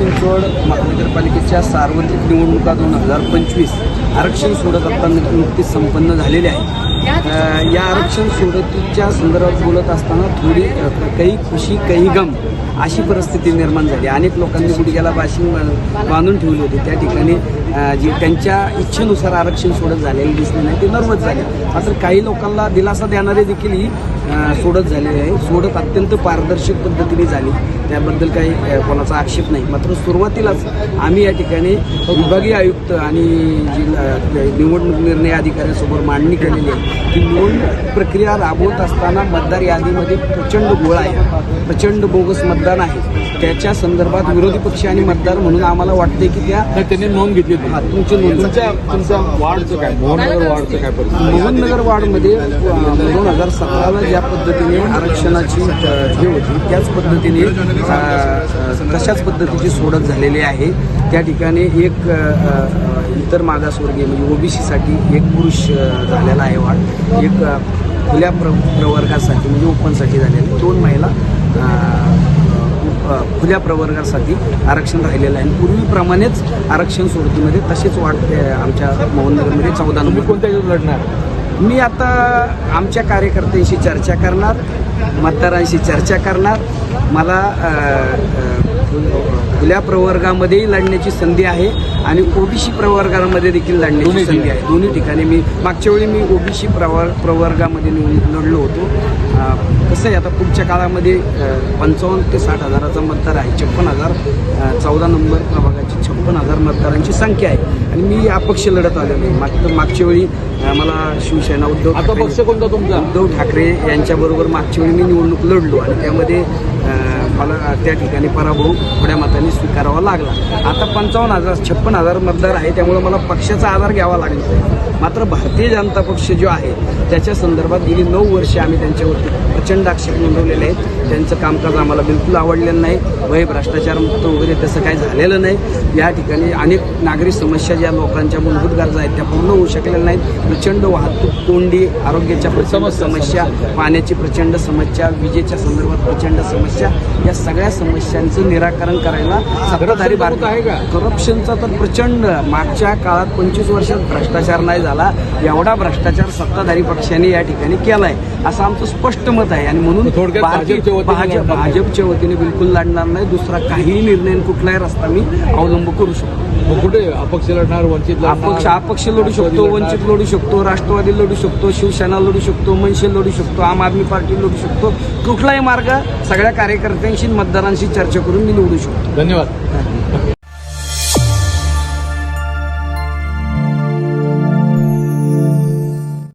चिंचवड महानगरपालिकेच्या सार्वत्रिक निवडणुका दोन हजार पंचवीस आरक्षण सोडत आता नुकतीच संपन्न झालेले आहे. या आरक्षण सोडतीच्या संदर्भात बोलत असताना थोडी काही खुशी काही गम अशी परिस्थिती निर्माण झाली. अनेक लोकांनी गुडघ्याला बाशिंग बांधून ठेवली होती. त्या ठिकाणी जे जी त्यांच्या इच्छेनुसार आरक्षण सोडत झालेले दिसले नाही ते नर्वस झाले. मात्र काही लोकांना दिलासा देणारे देखील ही सोडत झालेली आहे. सोडत अत्यंत पारदर्शक पद्धतीने झाली. त्याबद्दल काही कोणाचा आक्षेप नाही. मात्र सुरुवातीलाच आम्ही या ठिकाणी विभागीय आयुक्त आणि जिल्हा निवडणूक निर्णय अधिकाऱ्यांसमोर मांडणी केलेली आहे. की निवडणूक प्रक्रिया राबवत असताना मतदार यादीमध्ये प्रचंड गोळ आहे. प्रचंड बोगस मतदान आहे. त्याच्या संदर्भात विरोधी पक्ष आणि मतदार म्हणून आम्हाला वाटते की त्या त्यांनी नोंद घेतली होती. तुमची नोंद तुमच्या तुमच्या वार्डचं काय? मोहननगर वार्डचं काय मोहननगर वार्डमध्ये दोन हजार सतराला ज्या पद्धतीने आरक्षणाची हे होती त्याच पद्धतीने तशाच पद्धतीची सोडत झालेली आहे. त्या ठिकाणी एक इतर मागासवर्गीय म्हणजे ओबीसीसाठी एक पुरुष झालेला आहे वाढ एक खुल्या प्र प्रवर्गासाठी म्हणजे ओपनसाठी झालेले दोन महिला खुल्या प्रवर्गासाठी आरक्षण राहिलेलं आहे. आणि पूर्वीप्रमाणेच आरक्षण सोडतीमध्ये तसेच वाढते आमच्या मोहननगरमध्ये चौदा नंबर. कोणत्या लढणार? मी आता आमच्या कार्यकर्त्यांशी चर्चा करणार मतदारांशी चर्चा करणार. मला खुल्या प्रवर्गामध्येही लढण्याची संधी आहे आणि ओबीसी प्रवर्गामध्ये देखील लढण्याची संधी आहे. दोन्ही ठिकाणी. मी मागच्या वेळी मी ओबीसी प्रवर प्रवर्गामध्ये लढलो होतो. कसं आहे आता पुढच्या काळामध्ये पंचावन्न ते साठ हजाराचा मतदार आहे. छप्पन हजार चौदा नंबर प्रभागाची छप्पन हजार मतदारांची संख्या आहे. आणि मी अपक्ष लढत आलेलो आहे माग मागच्या वेळी मला शिवसेना उद्धव आता पक्ष कोणता तुमचा? उद्धव ठाकरे यांच्याबरोबर मागच्या वेळी मी निवडणूक लढलो. आणि त्यामध्ये मला त्या ठिकाणी पराभव थोड्या मतांनी स्वीकारावा लागला. आता पंचावन्न हजार छप्पन हजार मतदार आहे त्यामुळे मला पक्षाचा आधार घ्यावा लागला. मात्र भारतीय जनता पक्ष जो आहे त्याच्या संदर्भात गेली नऊ वर्षे आम्ही त्यांच्यावरती प्रचंड आक्षेप नोंदवलेले आहेत. त्यांचं कामकाज आम्हाला बिलकुल आवडलेलं नाही. वय भ्रष्टाचारमुक्त वगैरे तसं काही झालेलं नाही. या ठिकाणी अनेक नागरी समस्या ज्या लोकांच्या मूलभूत गरजा आहेत त्या पूर्ण होऊ शकलेल्या नाहीत. प्रचंड वाहतूक कोंडी आरोग्याच्या प्रचंड समस्या, पाण्याची प्रचंड समस्या विजेच्या संदर्भात प्रचंड समस्या. या सगळ्या समस्यांचं निराकरण करायला सत्ताधारी होत आहे का? करप्शनचा तर प्रचंड मागच्या काळात पंचवीस वर्षात भ्रष्टाचार नाही झाला. एवढा भ्रष्टाचार सत्ताधारी पक्षाने या ठिकाणी केलाय. असं आमचं स्पष्ट मत आहे. आणि म्हणून भाजपच्या वतीने बिलकुल लढणार नाही. दुसरा काहीही निर्णय कुठलाही रस्ता मी अवलंब करू शकतो. कुठे अपक्ष लढणार वंचित अपक्ष अपक्ष लढू शकतो. वंचित लढू शकतो राष्ट्रवादी लढू शकतो शिवसेना लढू शकतो मनसे लढू शकतो आम आदमी पार्टी लढू शकतो. कुठलाही मार्ग सगळ्या कार्यकर्त्यांशी मतदारांशी चर्चा करून मी निवडू शकतो. धन्यवाद.